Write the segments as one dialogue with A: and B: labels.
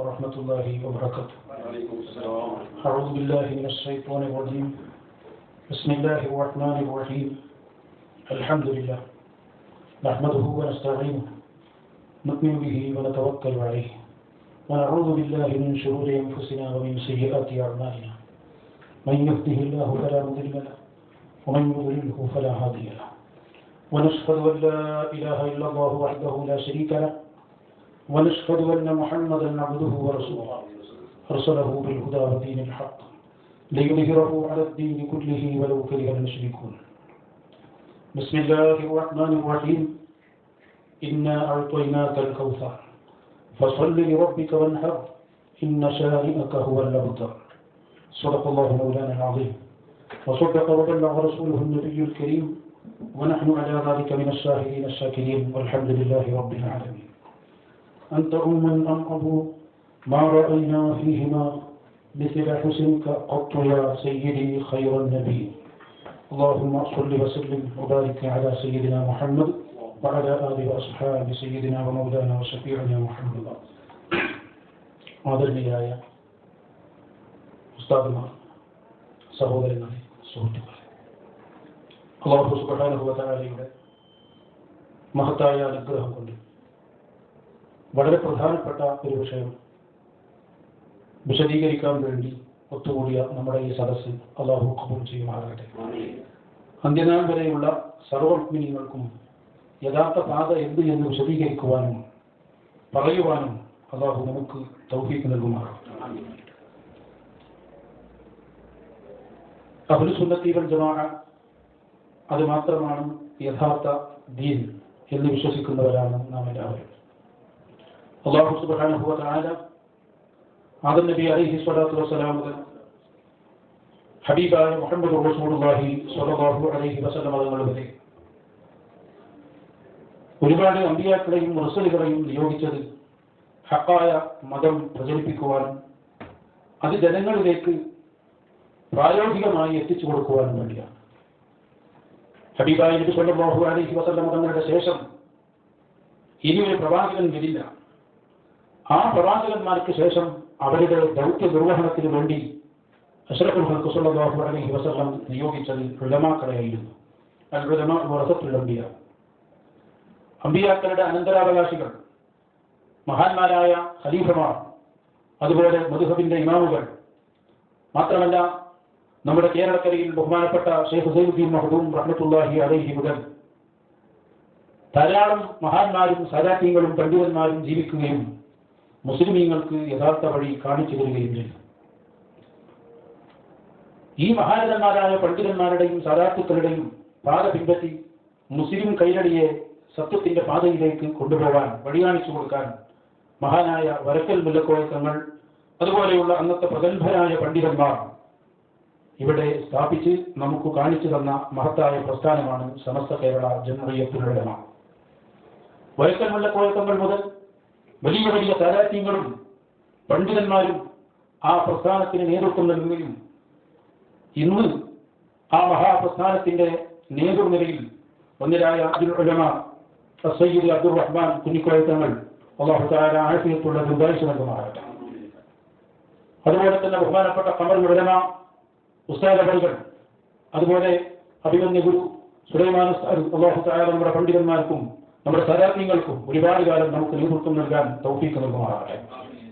A: ورحمة الله وبركاته
B: وعليكم السلام
A: أعوذ بالله من الشيطان الرجيم بسم الله الرحمن الرحيم الحمد لله نحمده ونستعينه نؤمن به ونتوكل عليه ونعوذ بالله من شرور أنفسنا ومن سيئات أعمالنا۔ من يهده الله فلا مضل له ومن يضلله فلا هادي له۔ ونشهد أن لا إله إلا الله وحده لا شريك له ونشهد أن محمدا عبده ورسوله. أرسله بالهدى ودين الحق ليظهره على الدين كله ولو كره المشركون. بسم الله الرحمن الرحيم. إنا أعطيناك الكوثر فصل لربك وانحر إن شانئك هو الأبتر. صدق الله مولانا العظيم. وصدق وبلغ رسوله النبي الكريم. ونحن على ذلك من الشاهدين الشاكرين والحمد لله رب العالمين. أنت أم أم أبو ما رأينا فيهما مثل حسنك قط يا سيدي خير النبي اللهم صل وسلم وبارك على سيدنا محمد وعلى آله وأصحاب سيدنا ومولانا وشفيعنا محمد ആദരണീയായ ഉസ്താദുമാർ സഹോദരങ്ങളെ സുഹൃത്തുക്കളെ അള്ളാഹു സുബാനുഭവതാരയുടെ മഹത്തായ അനുഗ്രഹം കൊണ്ട് വളരെ പ്രധാനപ്പെട്ട ഒരു വിഷയം. വിശദീകരിക്കാൻ വേണ്ടി ഒത്തുകൂടിയ നമ്മുടെ ഈ സദസ്സിൽ അള്ളാഹു കബൂൽ ചെയ്യുമാറാകട്ടെ. അന്ത്യനാൾ വരെയുള്ള സർവജ്ഞിനികൾക്കും യഥാർത്ഥ പാത എന്ത് എന്ന് വിശദീകരിക്കുവാനും പറയുവാനും അള്ളാഹു നമുക്ക് തൗഫീക്ക് നൽകുമാറാകട്ടെ. അഹുലുസുന്നത്തീവൽ ജമാഅ അത് മാത്രമാണ് യഥാർത്ഥ ദീൻ എന്ന് വിശ്വസിക്കുന്നവരാണ് നാം എല്ലാവരും. അള്ളാഹു സുബ്ഹാനഹു വ തആല ആദം നബി അലൈഹി സ്വലാത്തു വസ്സലാം മുതൽ ഹബീബായ മുഹമ്മദ് റസൂലുള്ളാഹി സ്വല്ലല്ലാഹു അലൈഹി വസല്ലം തങ്ങൾ വരെ ഒരുപാട് അമ്പിയാക്കളെയും റസൂലുകളെയും നിയോഗിച്ചത് ഹക്കായ മതം പ്രചരിപ്പിക്കുവാനും അത് ജനങ്ങളിലേക്ക് പ്രായോഗികമായി എത്തിച്ചു കൊടുക്കുവാനും വേണ്ടിയാണ്. ഹബീബായ നബി സ്വല്ലല്ലാഹു അലൈഹി വസല്ലം തങ്ങളുടെ ശേഷം ഇനി ഒരു പ്രവാചകൻ വരില്ല. ആ പ്രവാചകന്മാർക്ക് ശേഷം അവരുടെ ദൗത്യ നിർവഹണത്തിന് വേണ്ടി അഷ്റഫുൽ സ്വല്ലല്ലാഹു അലൈഹി വസല്ലം നിയോഗിച്ചത് ഉലമാക്കളെയായിരുന്നു അൽ വറസത്തുൽ അമ്പിയാക്കളുടെ അനന്തരാവകാശികൾ മഹാന്മാരായ ഖലീഫമാർ അതുപോലെ മധുഹബിന്റെ ഇമാമുകൾ മാത്രമല്ല നമ്മുടെ കേരളക്കരയിൽ ബഹുമാനപ്പെട്ട ഷെയ്ഖ് ഹുസൈനുദ്ദീൻ മഹദൂം റഹ്മത്തുല്ലാഹി അലൈഹി മുതൽ ധാരാളം മഹാന്മാരും സദാത്യങ്ങളും പണ്ഡിതന്മാരും ജീവിക്കുകയും മുസ്ലിമീങ്ങൾക്ക് യഥാർത്ഥ വഴി കാണിച്ചു തരികയും ചെയ്തു ഈ മഹാരഥന്മാരായ പണ്ഡിതന്മാരുടെയും സാധാത്തുക്കളുടെയും പാത പിൻപറ്റി മുസ്ലിം കൈരടിയെ സത്യത്തിന്റെ പാതയിലേക്ക് കൊണ്ടുപോകാൻ വഴി കാണിച്ചു കൊടുക്കാൻ മഹാനായ വരക്കൽ മുല്ലക്കോയത്തങ്ങൾ അതുപോലെയുള്ള അന്നത്തെ പ്രഗത്ഭരായ പണ്ഡിതന്മാർ ഇവിടെ സ്ഥാപിച്ച് നമുക്ക് കാണിച്ചു തന്ന മഹത്തായ പ്രസ്ഥാനമാണ് സമസ്ത കേരള ജനറീയത്തിലുള്ളമ വരക്കൽ മുല്ലക്കോയത്തങ്ങൾ മുതൽ വലിയ വലിയ താരാത്യങ്ങളും പണ്ഡിതന്മാരും ആ പ്രസ്ഥാനത്തിന് നേതൃത്വം നൽകുകയും ഇന്ന് ആ മഹാപ്രസ്ഥാനത്തിന്റെ നേതൃനിരയിൽ ഒന്നിരായ അബ്ദുൽ ഉലമ സയ്യിദ് അബ്ദുൾ റഹ്മാൻ കുഞ്ഞിക്കോയത്തങ്ങൾ അള്ളാഹു താര ആഴ്ചയത്തുള്ള ദുർദാഴ്ച നൽകുമാറാകട്ടെ. അതുപോലെ തന്നെ ബഹുമാനപ്പെട്ട കമർ ഉലമ ഉസ്താദകൾ അതുപോലെ അഭിമന്യ ഗുരു സുലൈമാൻ ഉസ്താദ് അള്ളാഹു താര നമ്മുടെ പണ്ഡിതന്മാർക്കും നമ്മുടെ സരാജ്ഞങ്ങൾക്കും ഒരുപാട് കാലം നമുക്ക് നേതൃത്വം നൽകാൻ തൗഫീക്ക് നൽകുമാറാകട്ടെ.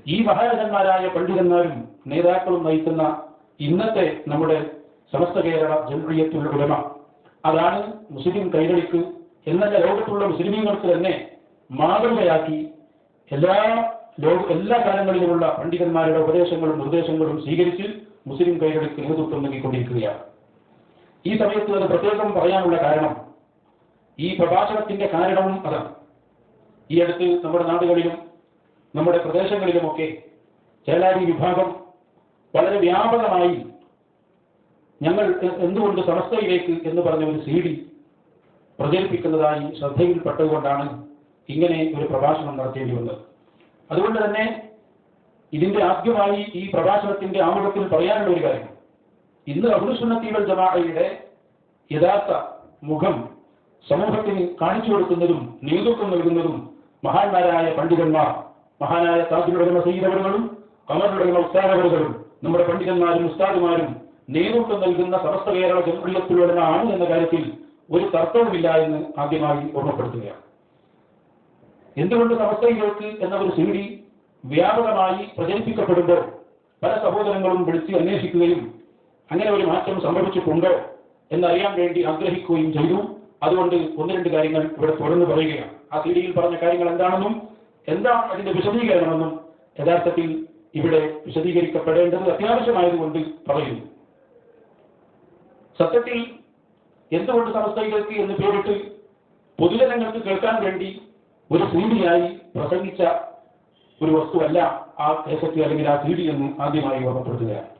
A: ഈ മഹാരഥന്മാരായ പണ്ഡിതന്മാരും നേതാക്കളും നയിക്കുന്ന ഇന്നത്തെ നമ്മുടെ സമസ്ത കേരള ജംഇയ്യത്തുൽ ഉലമ അതാണ് മുസ്ലിം കൈരളിക്ക് എന്നല്ല ലോകത്തുള്ള മുസ്ലിമീങ്ങൾക്ക് തന്നെ മാതൃകയാക്കി എല്ലാ ലോക എല്ലാ കാലങ്ങളിലുമുള്ള പണ്ഡിതന്മാരുടെ ഉപദേശങ്ങളും നിർദ്ദേശങ്ങളും സ്വീകരിച്ച് മുസ്ലിം കൈരളിക്ക് നേതൃത്വം നൽകിക്കൊണ്ടിരിക്കുകയാണ്. ഈ സമയത്ത് അത് പ്രത്യേകം പറയാനുള്ള കാരണം ഈ പ്രഭാഷണത്തിന്റെ കാരണവും അതാണ്. ഈ അടുത്ത് നമ്മുടെ നാടുകളിലും നമ്മുടെ പ്രദേശങ്ങളിലുമൊക്കെ ചേലാരി വിഭാഗം വളരെ വ്യാപകമായി ഞങ്ങൾ എന്തുകൊണ്ട് സമസ്തയിലേക്ക് എന്ന് പറഞ്ഞ ഒരു സി ഡി പ്രചരിപ്പിക്കുന്നതായി ശ്രദ്ധയിൽപ്പെട്ടതുകൊണ്ടാണ് ഇങ്ങനെ ഒരു പ്രഭാഷണം നടത്തേണ്ടി വന്നത്. അതുകൊണ്ട് തന്നെ ഇതിന്റെ ആദ്യമായി ഈ പ്രഭാഷണത്തിന്റെ ആമുഖത്തിൽ പറയാനുള്ള ഒരു കാര്യം. ഇന്ന് അഹുസുന്നത്തികൾ ജമാഅയുടെ യഥാർത്ഥ മുഖം സമൂഹത്തിന് കാണിച്ചു കൊടുക്കുന്നതും നേതൃത്വം നൽകുന്നതും മഹാന്മാരായ പണ്ഡിതന്മാർ മഹാനായ താജുലുടമ സയ്യിദവറുകളും കമറുടമ ഉസ്താദവറുകളും നമ്മുടെ പണ്ഡിതന്മാരും ഉസ്താദുമാരും നേതൃത്വം നൽകുന്ന സമസ്ത കേരള ആണ് എന്ന കാര്യത്തിൽ ഒരു തർക്കവുമില്ല എന്ന് ആദ്യമായി ഓർമ്മപ്പെടുത്തുകയാണ്. എന്തുകൊണ്ട് സമസ്തയിലേക്ക് എന്ന ഒരു സീഡി വ്യാപകമായി പ്രചരിപ്പിക്കപ്പെടുമ്പോൾ പല സഹോദരങ്ങളും വിളിച്ച് അന്വേഷിക്കുകയും അങ്ങനെ ഒരു മാറ്റം സംഭവിച്ചിട്ടുണ്ടോ എന്നറിയാൻ വേണ്ടി ആഗ്രഹിക്കുകയും ചെയ്തു. അതുകൊണ്ട് ഒന്ന് രണ്ട് കാര്യങ്ങൾ ഇവിടെ തുറന്നു പറയുകയാണ്. ആ സീഡിയിൽ പറഞ്ഞ കാര്യങ്ങൾ എന്താണെന്നും എന്താണ് അതിന്റെ വിശദീകരണമെന്നും യഥാർത്ഥത്തിൽ ഇവിടെ വിശദീകരിക്കപ്പെടേണ്ടത് അത്യാവശ്യമായതുകൊണ്ട് പറയുന്നു. സത്യത്തിൽ എന്തുകൊണ്ട് സമസ്തയിലേക്ക് എന്ന് പേരിട്ട് പൊതുജനങ്ങൾക്ക് കേൾക്കാൻ വേണ്ടി ഒരു സീഡിയായി പ്രസംഗിച്ച ഒരു വസ്തുവല്ല ആ കേസറ്റ് അല്ലെങ്കിൽ ആ സീഡി എന്ന് ആദ്യമായി ഓർമ്മപ്പെടുത്തുകയാണ്.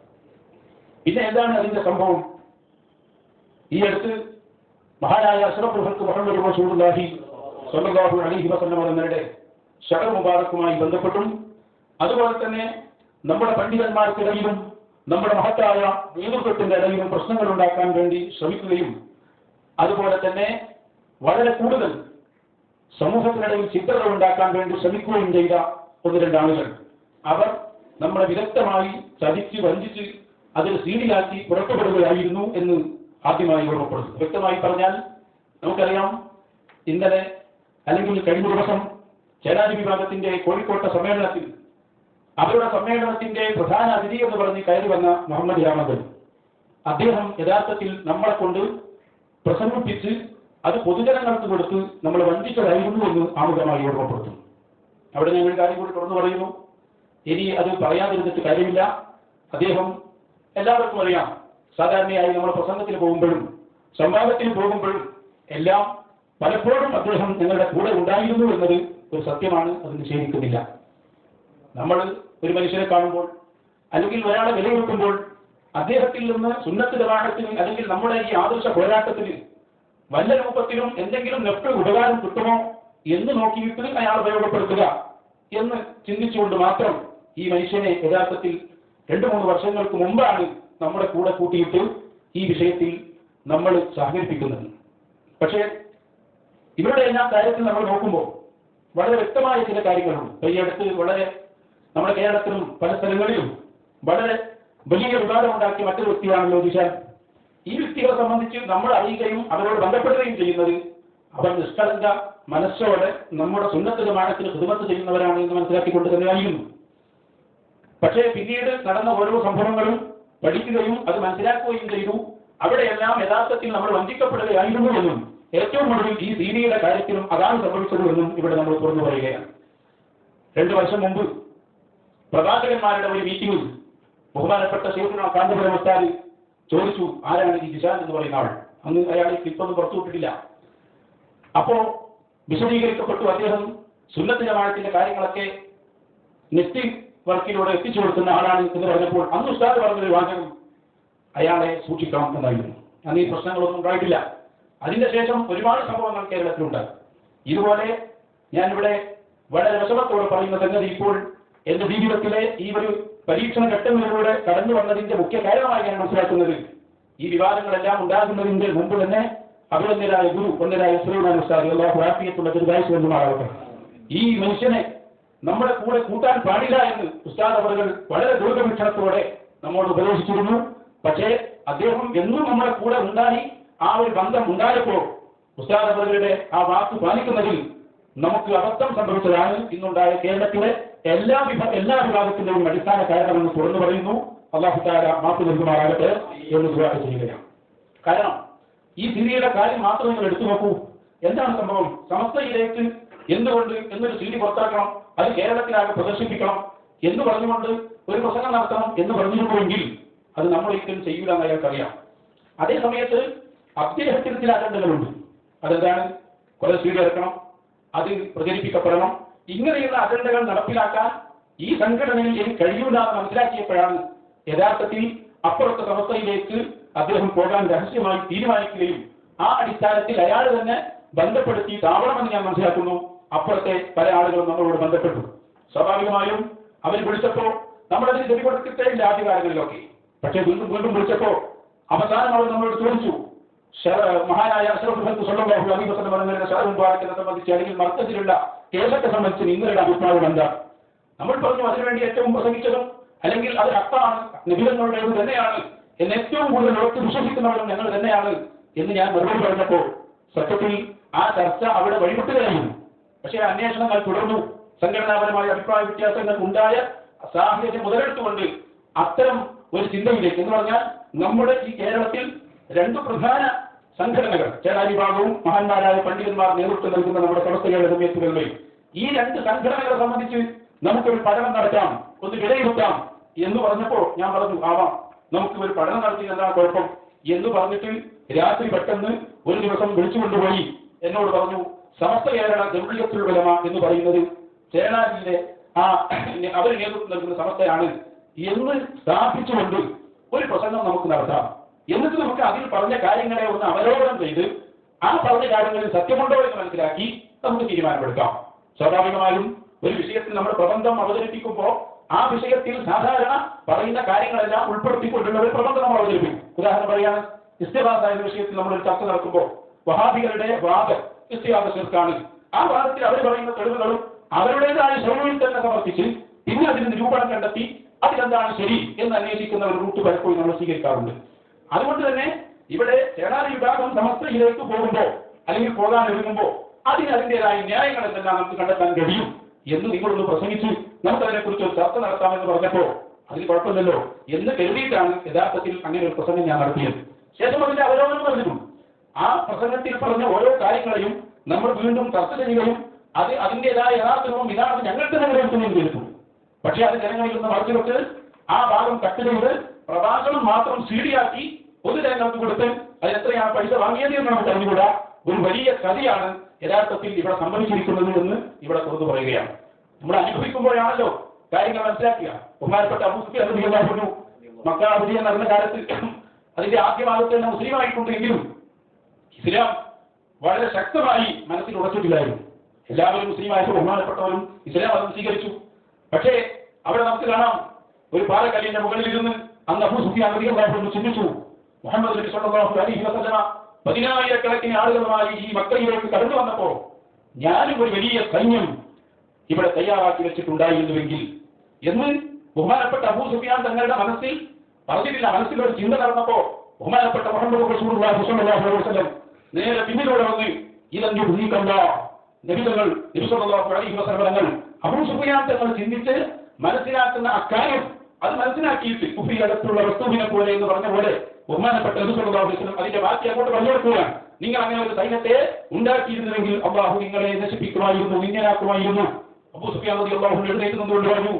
A: പിന്നെ എന്താണ് അതിന്റെ സംഭവം? ഈ അടുത്ത് മഹാനായ അഷ്റഫ് ഹൽക്ക് മുഹമ്മദ് റസൂലുള്ളാഹി സ്വല്ലല്ലാഹു അലൈഹി വസല്ലം എന്നവരുടെ ഷഹർ മുബാറക്കുമായി ബന്ധപ്പെട്ടും അതുപോലെ തന്നെ നമ്മുടെ പണ്ഡിതന്മാർക്കിടയിലും നമ്മുടെ മഹത്തായ നേതൃത്വത്തിന്റെ ഇടയിലും പ്രശ്നങ്ങൾ ഉണ്ടാക്കാൻ വേണ്ടി ശ്രമിക്കുകയും അതുപോലെ തന്നെ വളരെ കൂടുതൽ സമൂഹത്തിനിടയിൽ ചിത്രങ്ങൾ ഉണ്ടാക്കാൻ വേണ്ടി ശ്രമിക്കുകയും ചെയ്ത ഒന്ന് രണ്ട് ആളുകൾ. അവർ നമ്മളെ വിദഗ്ധമായി ചതിച്ച് വഞ്ചിച്ച് അതിൽ സീഡിയാക്കി പുറത്തുപെടുകയായിരുന്നു എന്ന് ആദ്യമായി ഓർമ്മപ്പെടുത്തും വ്യക്തമായി പറഞ്ഞാൽ നമുക്കറിയാം ഇന്നലെ അല്ലെങ്കിൽ കഴിഞ്ഞ ദിവസം ചേരാജി വിഭാഗത്തിന്റെ കോഴിക്കോട്ടെ സമ്മേളനത്തിൽ അവരുടെ സമ്മേളനത്തിന്റെ പ്രധാന അതിഥി എന്ന് പറഞ്ഞ് കയറി വന്ന മുഹമ്മദ് രാമദൻ അദ്ദേഹം യഥാർത്ഥത്തിൽ നമ്മളെ കൊണ്ട് പ്രസംഗിപ്പിച്ച് അത് പൊതുജനങ്ങൾക്ക് കൊടുത്ത് നമ്മൾ വഞ്ചിച്ചതായിരുന്നു എന്ന് ആമുഖമായി ഓർമ്മപ്പെടുത്തും അവിടെ ഞാൻ ഒരു കാര്യം കൂടി തുറന്നു പറയുന്നു. ഇനി അത് പറയാതിരുന്നിട്ട് കാര്യമില്ല. അദ്ദേഹം എല്ലാവർക്കും അറിയാം. സാധാരണയായി നമ്മൾ പ്രസംഗത്തിന് പോകുമ്പോഴും സംവാദത്തിന് പോകുമ്പോഴും എല്ലാം പലപ്പോഴും അദ്ദേഹം നിങ്ങളുടെ കൂടെ ഉണ്ടായിരുന്നു എന്നത് ഒരു സത്യമാണ് അത് നിഷേധിക്കുന്നില്ല. നമ്മൾ ഒരു മനുഷ്യനെ കാണുമ്പോൾ അല്ലെങ്കിൽ ഒരാളെ വിലയിരുത്തുമ്പോൾ അദ്ദേഹത്തിൽ നിന്ന് സുന്നത്ത് ജമാഅത്തിന് അല്ലെങ്കിൽ നമ്മുടെ ഈ ആദർശ പോരാട്ടത്തിന് വല്ല രൂപത്തിലും എന്തെങ്കിലും നെപ്പ് ഉപകാരം കിട്ടുമോ എന്ന് നോക്കിയിട്ട് അയാൾ ഉപയോഗപ്പെടുത്തുക എന്ന് ചിന്തിച്ചുകൊണ്ട് മാത്രം ഈ മനുഷ്യനെ യഥാർത്ഥത്തിൽ രണ്ടു മൂന്ന് വർഷങ്ങൾക്ക് മുമ്പാണ് നമ്മുടെ കൂടെ കൂട്ടിയിട്ട് ഈ വിഷയത്തിൽ നമ്മൾ സഹകരിപ്പിക്കുന്നത് പക്ഷേ ഇവരുടെ എല്ലാ കാര്യത്തിൽ നമ്മൾ നോക്കുമ്പോൾ വളരെ വ്യക്തമായ ചില കാര്യങ്ങളുണ്ട്. ഈ അടുത്ത് വളരെ നമ്മുടെ കേരളത്തിലും പല സ്ഥലങ്ങളിലും വളരെ വലിയ വിവാദമുണ്ടാക്കിയ മറ്റൊരു വ്യക്തിയാണല്ലോ ദിശാൻ ഈ വ്യക്തികളെ സംബന്ധിച്ച് നമ്മൾ അറിയുകയും അവരോട് ബന്ധപ്പെടുകയും ചെയ്യുന്നത് അവർ നിഷ്കളങ്ക മനസ്സോടെ നമ്മുടെ സുന്നത്ത് ജമാനത്തിന് ഹിദമത്ത് ചെയ്യുന്നവരാണ് എന്ന് മനസ്സിലാക്കിക്കൊണ്ട് തന്നെയായിരുന്നു. പക്ഷേ പിന്നീട് നടന്ന ഓരോ സംഭവങ്ങളും പഠിക്കുകയും അത് മനസ്സിലാക്കുകയും ചെയ്തു. അവിടെയെല്ലാം യഥാർത്ഥത്തിൽ നമ്മൾ വഞ്ചിക്കപ്പെടുകയായിരുന്നു എന്നും ഏറ്റവും ഒടുവിൽ ഈ സീനിയുടെ കാര്യത്തിലും അതാണ് സംഭവിച്ചത് എന്നും ഇവിടെ നമ്മൾ തുറന്നു പറയുകയാണ്. രണ്ടു വർഷം മുമ്പ് പ്രവാചകന്മാരുടെ ഒരു മീറ്റിംഗിൽ ബഹുമാനപ്പെട്ട ശേഖരന കാന്തപുരം ഉസ്താദ് ചോദിച്ചു ആരാണ് ഈ ജിഷാൻ എന്ന് പറയുന്ന ആൾ? അന്ന് അയാൾ ക്ലിപ്പൊന്നും പുറത്തുവിട്ടിട്ടില്ല അപ്പോ വിശദീകരിക്കപ്പെട്ടു അദ്ദേഹം സുന്നത്തിന്റെ ജമാഅത്തിന്റെ കാര്യങ്ങളൊക്കെ നെറ്റ് വർക്കിലൂടെ എത്തിച്ചു കൊടുക്കുന്ന ആളാണ് എന്ന് പറഞ്ഞപ്പോൾ അന്ന് ഉസ്താദ് പറഞ്ഞൊരു വാചകം അയാളെ സൂക്ഷിക്കണം എന്നായിരുന്നു. അന്ന് ഈ പ്രശ്നങ്ങളൊന്നും ഉണ്ടായിട്ടില്ല. അതിന്റെ ശേഷം ഒരുപാട് സംഭവങ്ങൾ കേരളത്തിലുണ്ടായി. ഇതുപോലെ ഇവിടെ വളരെ വിഷമത്തോടെ പറയുന്ന സംഗതി ഇപ്പോൾ എന്റെ ജീവിതത്തിലെ ഈ ഒരു പരീക്ഷണ ഘട്ടങ്ങളിലൂടെ കടന്നു വന്നതിന്റെ മുഖ്യ കാരണമായി ഞാൻ മനസ്സിലാക്കുന്നത് ഈ വിവാദങ്ങളെല്ലാം ഉണ്ടാകുന്നതിന്റെ മുമ്പ് തന്നെ അഭിനന്ദരായ ഗുരു ഒന്നരായ ശ്രീമാൻ ഉസ്താദ് അള്ളാഹു ദീർഘായുസ് ബന്ധുമാറാവട്ടെ ഈ മനുഷ്യനെ നമ്മുടെ കൂടെ കൂട്ടാൻ പാടില്ല എന്ന് ഉസ്താദ് അവറുകൾ വളരെ ദീർഘവീക്ഷണത്തോടെ നമ്മോട് ഉപദേശിച്ചിരുന്നു. പക്ഷേ അദ്ദേഹം എന്നും നമ്മുടെ കൂടെ ഉണ്ടായി. ആ ഒരു ബന്ധം ഉണ്ടായപ്പോൾ ഉസ്താദ് അവറുകളുടെ ആ വാക്ക് പാലിക്കുന്നതിൽ നമുക്ക് അബദ്ധം സംഭവിച്ചതാണ്. ഇന്നുണ്ടായ കേരളത്തിലെ എല്ലാ വിഭ എല്ലാ വിഭാഗത്തിന്റെയും അടിസ്ഥാന കാരണമെന്ന് തുറന്നു പറയുന്നു. അള്ളാഹുദാര മാപ്പ് നൽകുമാറാകട്ടെ എന്ന് ദുവാ ചെയ്യുകയാണ്. കാരണം ഈ സിരിയുടെ കാര്യം മാത്രം നിങ്ങൾ എടുത്തു നോക്കൂ. എന്താണ് സംഭവം? സമസ്തയിലേക്ക് എന്തുകൊണ്ട് എന്നൊരു സിരി പുറത്താക്കണം? അത് കേരളത്തിലാകെ പ്രദർശിപ്പിക്കണം എന്ന് പറഞ്ഞുകൊണ്ട് ഒരു പ്രസംഗം നടത്തണം എന്ന് പറഞ്ഞിരുന്നുവെങ്കിൽ അത് നമ്മൾ ഒരിക്കലും ചെയ്യൂല എന്ന് അയാൾക്കറിയാം. അതേ സമയത്ത് അദ്ദേഹത്തിന് ചില അജണ്ടകളുണ്ട്. അതെന്താണ്? കുറെ സീഡി ഇറക്കണം അത് പ്രചരിപ്പിക്കപ്പെടണം. ഇങ്ങനെയുള്ള അജണ്ടകൾ നടപ്പിലാക്കാൻ ഈ സംഘടനയിൽ എനിക്ക് കഴിയൂല എന്ന് മനസ്സിലാക്കിയപ്പോഴാണ് യഥാർത്ഥത്തിൽ അപ്പുറത്തെ സമസ്തയിലേക്ക് അദ്ദേഹം പോകാൻ രഹസ്യമായി തീരുമാനിക്കുകയും ആ അടിസ്ഥാനത്തിൽ അയാൾ തന്നെ ബന്ധപ്പെടുത്തി താവണമെന്ന് ഞാൻ മനസ്സിലാക്കുന്നു. അപ്പുറത്തെ പല ആളുകളും നമ്മളോട് ബന്ധപ്പെട്ടു. സ്വാഭാവികമായും അവർ വിളിച്ചപ്പോൾ നമ്മളതിന് ചെവി കൊടുത്തിട്ടേ ഇല്ല ആദ്യകാലങ്ങളിലൊക്കെ പക്ഷെ വീണ്ടും വീണ്ടും വിളിച്ചപ്പോ അവസാനം അവർ നമ്മളോട് ചോദിച്ചു മഹാനായ സ്വല്ലല്ലാഹു അലൈഹി വസല്ലം പറഞ്ഞ ഷാറു സംബന്ധിച്ച് അല്ലെങ്കിൽ മർത്തത്തിലുള്ള കേസത്തെ സംബന്ധിച്ച് നിങ്ങളുടെ അഭിപ്രായം എന്താ? നമ്മൾ പറഞ്ഞു അതിനുവേണ്ടി ഏറ്റവും പ്രസംഗിച്ചതും അല്ലെങ്കിൽ അത് അത്താണ് നിബിധങ്ങളുടേത് തന്നെയാണ്. എന്ന് ഏറ്റവും കൂടുതൽ ഉറച്ച് വിശ്വസിക്കുന്നവരും ഞങ്ങൾ തന്നെയാണ്. എന്ന് ഞാൻ മറുപടി പറഞ്ഞപ്പോൾ സത്യത്തിൽ ആ ചർച്ച അവിടെ വഴിവിട്ടുകയായിരുന്നു പക്ഷേ അന്വേഷണങ്ങൾ തുടർന്നു. സംഘടനാപരമായ അഭിപ്രായ വ്യത്യാസങ്ങൾ ഉണ്ടായ സാഹചര്യം മുതലെടുത്തുകൊണ്ട് അത്തരം ഒരു ചിന്തയിലേക്ക് എന്ന് പറഞ്ഞാൽ നമ്മുടെ ഈ കേരളത്തിൽ രണ്ട് പ്രധാന സംഘടനകൾ ചേരാരി വിഭാഗവും മഹാന്മാരായ പണ്ഡിതന്മാർ നേതൃത്വം നൽകുന്ന നമ്മുടെ സമസ്തകളുടെ സമയത്തുകളിൽ ഈ രണ്ട് സംഘടനകളെ സംബന്ധിച്ച് നമുക്കൊരു പഠനം നടത്താം ഒന്ന് വിലയിരുത്താം എന്ന് പറഞ്ഞപ്പോൾ ഞാൻ പറഞ്ഞു ആവാം നമുക്ക് ഒരു പഠനം നടത്തി എന്നാ കുഴപ്പം എന്ന് പറഞ്ഞിട്ട് രാത്രി പെട്ടെന്ന് ഒരു ദിവസം വിളിച്ചുകൊണ്ടുപോയി എന്നോട് പറഞ്ഞു സമസ്ത കേരള ജംഹീയത്തുൽ ഉലമ എന്ന് പറയുന്നത്. ചേളാരിയിലെ ആ അവർ നേതൃത്വം നൽകുന്ന സമസ്തയാണ് എന്ന് സ്ഥാപിച്ചുകൊണ്ട് ഒരു പ്രസംഗം നമുക്ക് നടത്താം. എന്നിട്ട് നമുക്ക് അതിൽ പറഞ്ഞ കാര്യങ്ങളെ ഒന്ന് അവലോകനം ചെയ്ത് ആ പറഞ്ഞ കാര്യങ്ങളിൽ സത്യമുണ്ടോ എന്ന് മനസ്സിലാക്കി നമുക്ക് തീരുമാനമെടുക്കാം. സ്വാഭാവികമായും ഒരു വിഷയത്തിൽ നമ്മൾ പ്രബന്ധം അവതരിപ്പിക്കുമ്പോൾ ആ വിഷയത്തിൽ സാധാരണ പറയുന്ന കാര്യങ്ങളെല്ലാം ഉൾപ്പെടുത്തിക്കൊണ്ടുള്ള ഒരു പ്രബന്ധം നമ്മൾ അവതരിപ്പിക്കും. ഉദാഹരണം പറയാണ് ഇസ്തിഹാസ എന്ന വിഷയത്തിൽ നമ്മൾ ഒരു ചർച്ച നടക്കുമ്പോൾ വഹാബികളുടെ വാദം ശിർക്കാണ് ആ വാദത്തിൽ അവർ പറയുന്ന തെളിവുകളും അവരുടേതായ ശ്രമങ്ങളിൽ തന്നെ സമർപ്പിച്ച് പിന്നെ അതിന് നിരൂപണം കണ്ടെത്തി അതിലെന്താണ് ശരി എന്ന് അന്വേഷിക്കുന്ന ഒരു റൂട്ട് പലപ്പോഴും നമ്മൾ സ്വീകരിക്കാറുണ്ട്. അതുകൊണ്ട് തന്നെ ഇവിടെ ചേടാരി വിഭാഗം സമസ്തയിലേക്ക് പോകുമ്പോൾ അല്ലെങ്കിൽ പോകാൻ ഒരുങ്ങുമ്പോൾ അതിന് അതിന്റെതായ ന്യായങ്ങൾ എന്തെല്ലാം നമുക്ക് കണ്ടെത്താൻ കഴിയും എന്ന് നിങ്ങളൊന്ന് പ്രസംഗിച്ച് നമുക്ക് അതിനെക്കുറിച്ച് ഒരു ചർച്ച നടത്താമെന്ന് പറഞ്ഞപ്പോൾ അതിന് കുഴപ്പമില്ലല്ലോ എന്ന് കരുതിയിട്ടാണ് യഥാർത്ഥത്തിൽ അങ്ങനെ ഒരു പ്രസംഗം ഞാൻ നടത്തിയത്. ശേഷം അതിന്റെ അവലോകനം പറഞ്ഞിട്ടുണ്ട്. ആ പ്രസംഗത്തിൽ പറഞ്ഞ ഓരോ കാര്യങ്ങളെയും നമ്മൾ വീണ്ടും ചർച്ച ചെയ്യുകയും അത് അതിന്റെതായ യഥാർത്ഥവും ഇതാണ് ഞങ്ങൾക്ക് തന്നെ നിലനിർത്തുകയും ചെയ്തിട്ടുണ്ട് പക്ഷേ അത് ജനങ്ങളിൽ നിന്ന് മറച്ചു വെച്ച് ആ ഭാഗം കട്ട് ചെയ്ത് പ്രഭാഷണം മാത്രം സീഡിയാക്കി പൊതുജനങ്ങൾക്ക് കൊടുത്ത് അത് എത്രയാണ് പൈസ വാങ്ങിയത് എന്ന് നമുക്ക് അറിഞ്ഞുകൂടാ. ഒരു വലിയ കഥയാണ് യഥാർത്ഥത്തിൽ ഇവിടെ സംഭവിച്ചിരിക്കുന്നത് എന്ന് ഇവിടെ തുറന്നു പറയുകയാണ്. നമ്മൾ അനുഭവിക്കുമ്പോഴാണല്ലോ കാര്യങ്ങൾ മനസ്സിലാക്കുക. ബഹുമാനപ്പെട്ട അബൂസുഫി അത് പറഞ്ഞു മക്ക വിജയം നടന്ന കാലത്ത് അതിന്റെ ആദ്യഭാഗത്ത് തന്നെ മുസ്ലിം ആയിട്ടുണ്ടെങ്കിലും ഇസ്ലാം വളരെ ശക്തമായി മനസ്സിൽ ഉറച്ചിട്ടില്ലായിരുന്നു എല്ലാവരും മുസ്ലിമായിട്ട് ബഹുമാനപ്പെട്ടവരും ഇസ്ലാം അതും സ്വീകരിച്ചു. പക്ഷേ അവിടെ നമുക്ക് കാണാം ഒരു പാറക്കല്ലിന്റെ മുകളിലിരുന്ന് അന്ന് അബൂ സുഫിയാൻ അധികം ചിന്തിച്ചു മുഹമ്മദ് അലൈഹി പതിനായിരക്കണക്കിന് ആളുകളുമായി ഈ മക്കയിലേക്ക് കടന്നു വന്നപ്പോൾ ഞാനും ഒരു വലിയ സൈന്യം ഇവിടെ തയ്യാറാക്കി വെച്ചിട്ടുണ്ടായിരുന്നുവെങ്കിൽ എന്ന് ബഹുമാനപ്പെട്ട അബൂ സുഫിയാൻ തങ്ങളുടെ മനസ്സിൽ പറഞ്ഞിട്ടില്ല. മനസ്സിൽ ഒരു ചിന്ത നടന്നപ്പോ ബഹുമാനപ്പെട്ട മുഹമ്മദ് അലൈഹി വസല്ലം നേരെ പിന്നിലൂടെ വന്ന് ഇതഞ്ചു ഭൂമിക്കണ്ട നബിതങ്ങൾ വസല്ലം അബൂ സുഫിയാൻ തങ്ങൾ ചിന്തിച്ച് മനസ്സിലാക്കുന്ന അക്കാര്യം അത് മനസ്സിലാക്കിയിട്ട് കുഫി അടുത്തുള്ള വസ്തുവിനെ പോലെ എന്ന് പറഞ്ഞ പോലെ ബഹുമാനപ്പെട്ട വസല്ലം അതിന്റെ ബാക്കി അങ്ങോട്ട് പറഞ്ഞു കൊടുക്കുകയാണ് നിങ്ങൾ അങ്ങനെ ഒരു സൈന്യത്തെ ഉണ്ടാക്കിയിരുന്നുവെങ്കിൽ അള്ളാഹു നിങ്ങളെ നശിപ്പിക്കുമായിരുന്നു ഇങ്ങനാക്കുമായിരുന്നു അബൂ സുഫിയാൻ അള്ളാഹു എഴുന്നേറ്റ് നിന്നുകൊണ്ട് പറഞ്ഞു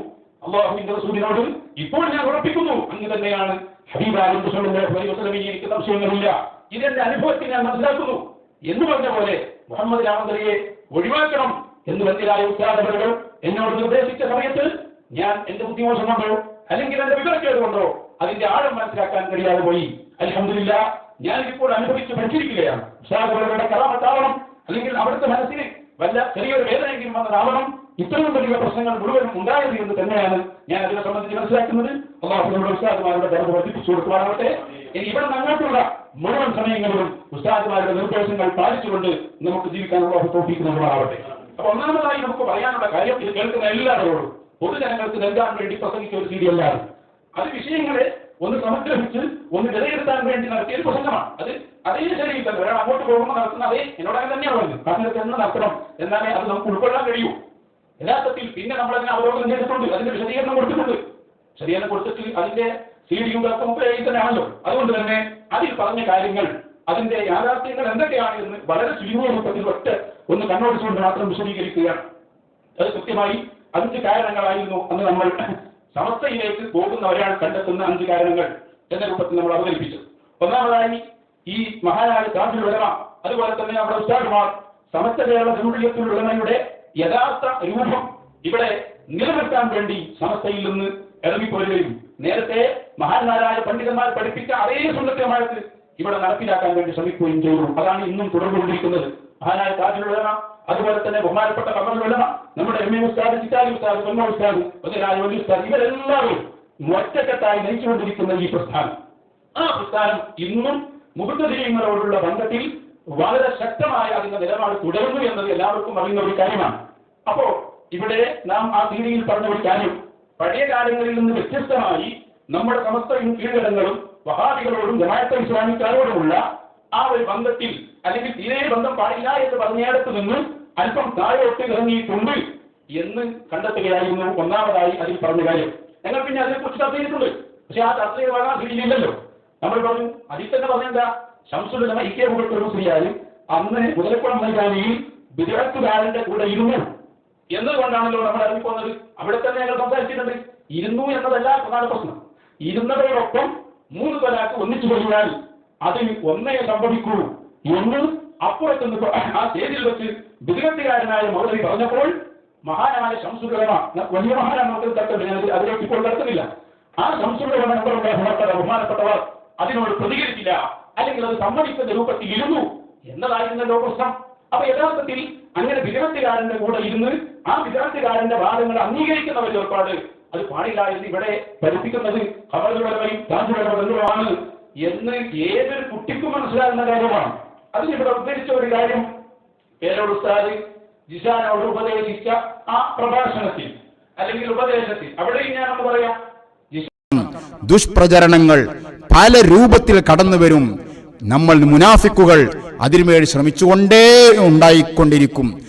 A: അള്ളാഹുവിന്റെ റസൂലിനോട് ഇപ്പോൾ ഞാൻ ഉറപ്പിക്കുന്നു. അങ്ങ് തന്നെയാണ് എനിക്ക് സംശയങ്ങളില്ല. ഇതെന്റെ അനുഭവത്തിൽ ഞാൻ മനസ്സിലാക്കുന്നു. എന്ന് പറഞ്ഞ പോലെ മുഹമ്മദ് രാമന്ദ്രയെ ഒഴിവാക്കണം എന്ന് മനസ്സിലായ ഉദ്ഘാടകരുകൾ എന്നോട് നിർദ്ദേശിച്ച സമയത്ത് ഞാൻ എന്റെ ബുദ്ധിമോശം കൊണ്ടോ? അല്ലെങ്കിൽ എന്റെ വിവരക്കേട് കൊണ്ടോ അതിന്റെ ആഴം മനസ്സിലാക്കാൻ കഴിയാതെ പോയി. അലഹമില്ല ഞാൻ ഇപ്പോൾ അനുഭവിച്ച് പഠിച്ചിരിക്കുകയാണ്. ഉത്സാഹകരുടെ കലാമത്താവണം അല്ലെങ്കിൽ അവിടുത്തെ മനസ്സിനെ വല്ല ചെറിയൊരു വേദനയെങ്കിലും വന്നതാവണം ഇത്രയും വലിയ പ്രശ്നങ്ങൾ മുഴുവനും ഉണ്ടായത് എന്ന് തന്നെയാണ് ഞാൻ അതിനെ സംബന്ധിച്ച് മനസ്സിലാക്കുന്നത്. അള്ളാഹുനോട് ഉസ്താദുമാരുടെ ബന്ധം വർദ്ധിപ്പിച്ചു കൊടുക്കുവാനാവട്ടെ. ഇനി ഇവിടെ അങ്ങോട്ടുള്ള മുഴുവൻ സമയങ്ങളിലും ഉസ്താദുമാരുടെ നിർദ്ദേശങ്ങൾ പാലിച്ചുകൊണ്ട് നമുക്ക് ജീവിക്കാൻ അള്ളാഹു തോപ്പിക്കുന്നതുമാവട്ടെ അപ്പൊ ഒന്നാമതായി നമുക്ക് പറയാനുള്ള കാര്യം ഇത് കേൾക്കുന്ന എല്ലാവരോടും പൊതുജനങ്ങൾക്ക് നൽകാൻ വേണ്ടി പ്രസംഗിച്ച ഒരു സീരിയല്ലാണ് അത് വിഷയങ്ങളെ ഒന്ന് സംഗ്രഹിച്ച് ഒന്ന് വിലയിരുത്താൻ വേണ്ടി നടത്തിയ ഒരു പ്രസംഗമാണ്. അത് അതേ ശരിയിൽ ഒരാൾ അങ്ങോട്ട് പോകുമ്പോൾ നടത്തുന്ന അതേ എന്നോട് അങ്ങനെ തന്നെയാണ് പറഞ്ഞത്. കാശ്മീരത്തിൽ എന്ന് നടത്തണം. എന്നാലേ അത് നമുക്ക് ഉൾക്കൊള്ളാൻ കഴിയൂ. യഥാർത്ഥത്തിൽ പിന്നെ നമ്മൾ അതിനെ അവലോകനം ചെയ്തിട്ടുണ്ട്. അതിന്റെ വിശദീകരണം കൊടുത്തിട്ടുണ്ട്. ശരിയെന്ന് കൊടുത്തിട്ട് അതിന്റെ സീഡിയും തന്നെ തന്നെയാണല്ലോ. അതുകൊണ്ട് തന്നെ അതിൽ പറഞ്ഞ കാര്യങ്ങൾ അതിന്റെ യാഥാർത്ഥ്യങ്ങൾ എന്തൊക്കെയാണ് എന്ന് വളരെ ചുരുങ്ങിയ രൂപത്തിൽ ഒറ്റ ഒന്ന് കണ്ണോടിച്ചുകൊണ്ട് മാത്രം വിശദീകരിക്കുകയാണ്. അത് കൃത്യമായി അഞ്ച് കാരണങ്ങളായിരുന്നു അന്ന് നമ്മൾ സമസ്തയിലേക്ക് പോകുന്ന ഒരാൾ കണ്ടെത്തുന്ന അഞ്ച് കാരണങ്ങൾ എന്ന രൂപത്തിൽ നമ്മൾ അവതരിപ്പിച്ചു. ഒന്നാമതായി ഈ മഹാനായ കാഫിൽ ഉലമ അതുപോലെ തന്നെ നമ്മുടെ ഉസ്താദുമാർ സമസ്ത കേരള ഉലമയുടെ യഥാർത്ഥ രൂപം ഇവിടെ നിലനിർത്താൻ വേണ്ടി സമസ്തയിൽ നിന്ന് ഇറങ്ങിപ്പോരുകയും നേരത്തെ മഹാന്മാരായ പണ്ഡിതന്മാർ പഠിപ്പിച്ച അതേ സുന്ദരമായിട്ട് ഇവിടെ നടപ്പിലാക്കാൻ വേണ്ടി ശ്രമിക്കുകയും ചെയ്തു. അതാണ് ഇന്നും തുടർന്നുകൊണ്ടിരിക്കുന്നത്. മഹാനായ താജുലമ അതുപോലെ തന്നെ ബഹുമാനപ്പെട്ട കമലുലമ നമ്മുടെ എം എ ഉസ്താദ് ചിറ്റാലി ഉസ്താദ് കൊല്ല ഉസ്താദ് മുതലായ വലിയ ഉസ്താദ് ഇവരെല്ലാവരും ഒറ്റക്കെട്ടായി നയിച്ചുകൊണ്ടിരിക്കുന്ന ഈ പ്രസ്ഥാനം. ആ പ്രസ്ഥാനം ഇന്നും മുഖത്തരീയങ്ങളോടുള്ള ബന്ധത്തിൽ വളരെ ശക്തമായ അതിന്റെ നിലപാട് തുടരുന്നു എന്നത് എല്ലാവർക്കും അറിയുന്ന ഒരു കാര്യമാണ്. അപ്പോ ഇവിടെ നാം ആ തീരിയിൽ പറഞ്ഞ ഒരു കാര്യം പഴയ കാലങ്ങളിൽ നിന്ന് വ്യത്യസ്തമായി നമ്മുടെ സമസ്ത കീഴ്ഘടങ്ങളും വഹാബികളോടും ജമാഅത്തെ ഇസ്ലാമിക്കാരോടുമുള്ള ആ ഒരു ബന്ധത്തിൽ അല്ലെങ്കിൽ തീരെ ബന്ധം പാടില്ല എന്ന് പറഞ്ഞിടത്ത് നിന്ന് അല്പം താഴോട്ട് ഇറങ്ങിയിട്ടുണ്ട് എന്ന് കണ്ടെത്തുകയായിരുന്നു ഒന്നാമതായി അതിൽ പറഞ്ഞ കാര്യം. ഞങ്ങൾ പിന്നെ അതിനെക്കുറിച്ച് ചർച്ച ചെയ്തിട്ടുണ്ട്. പക്ഷെ ആ ചർച്ചയിൽ വരാൻ സ്ഥിതിയില്ലല്ലോ നമ്മൾ പറഞ്ഞു അതിൽ തന്നെ പറഞ്ഞെന്താ? ശംസുലമ ഇക്കേ മുസ്ലിയാരും അന്ന് മുതലക്കുളം മൈതാനിയിൽ വിദഗ്ധകാരന്റെ കൂടെ ഇരുന്നു. എന്നതുകൊണ്ടാണല്ലോ നമ്മൾ ഇറങ്ങിപ്പോന്നത് അവിടെ തന്നെ ഞങ്ങൾ സംസാരിച്ചിട്ടുണ്ട്. ഇരുന്നു എന്നതല്ല പ്രധാന പ്രശ്നം. ഇരുന്നവരോടൊപ്പം മൂന്ന് തലാക്ക് ഒന്നിച്ചു കഴിഞ്ഞാൽ അതിൽ ഒന്നേ സംഭവിക്കൂ എന്ന് അപ്പുറത്ത് നിന്ന് ആ സ്റ്റേജിൽ വെച്ച് ബുദ്ധിമുട്ടുകാരനായ മൗലവി പറഞ്ഞപ്പോൾ മഹാനായ ശംസുലമ വലിയ മഹാനാണ് നമുക്ക് ഞാൻ അതിലേക്ക് ഇപ്പോൾ നടത്തുന്നില്ല ആ ബഹുമാനപ്പെട്ട ബഹുമാനപ്പെട്ടവർ അതിനോട് പ്രതികരിച്ചില്ല. അല്ലെങ്കിൽ അത് സമ്മതിക്കുന്ന രൂപത്തിൽ ഇരുന്നു എന്നതായിരുന്നല്ലോ പ്രശ്നം. അപ്പൊ യഥാർത്ഥത്തിൽ അങ്ങനെ വിദ്യാർത്ഥികാരന്റെ കൂടെ ഇരുന്ന് ആ വിദ്യാർത്ഥികാരന്റെ വാദങ്ങൾ അംഗീകരിക്കുന്ന ഒരു ഏർപ്പാട് അത് പാടില്ല എന്ന് ഇവിടെ പഠിപ്പിക്കുന്നത് കവറുകളുടെ താജുടമ ബന്ധുവാണ് എന്ന് ഏതൊരു കുട്ടിക്കും മനസ്സിലാകുന്ന കാര്യമാണ്. അതിനിവിടെ ഉദ്ധരിച്ച ഒരു കാര്യം പേരോട് ഉസ്താദ് ജിഷാനോട് ഉപദേശിച്ച ആ പ്രഭാഷണത്തിൽ അല്ലെങ്കിൽ ഉപദേശത്തിൽ. അവിടെയും നമുക്ക് പറയാം.
B: ദുഷ്പ്രചരണങ്ങൾ പല രൂപത്തിൽ കടന്നു വരും. നമ്മൾ മുനാഫിക്കുകൾ അതിനുവേണ്ടി ശ്രമിച്ചുകൊണ്ടേ ഉണ്ടായിക്കൊണ്ടിരിക്കും.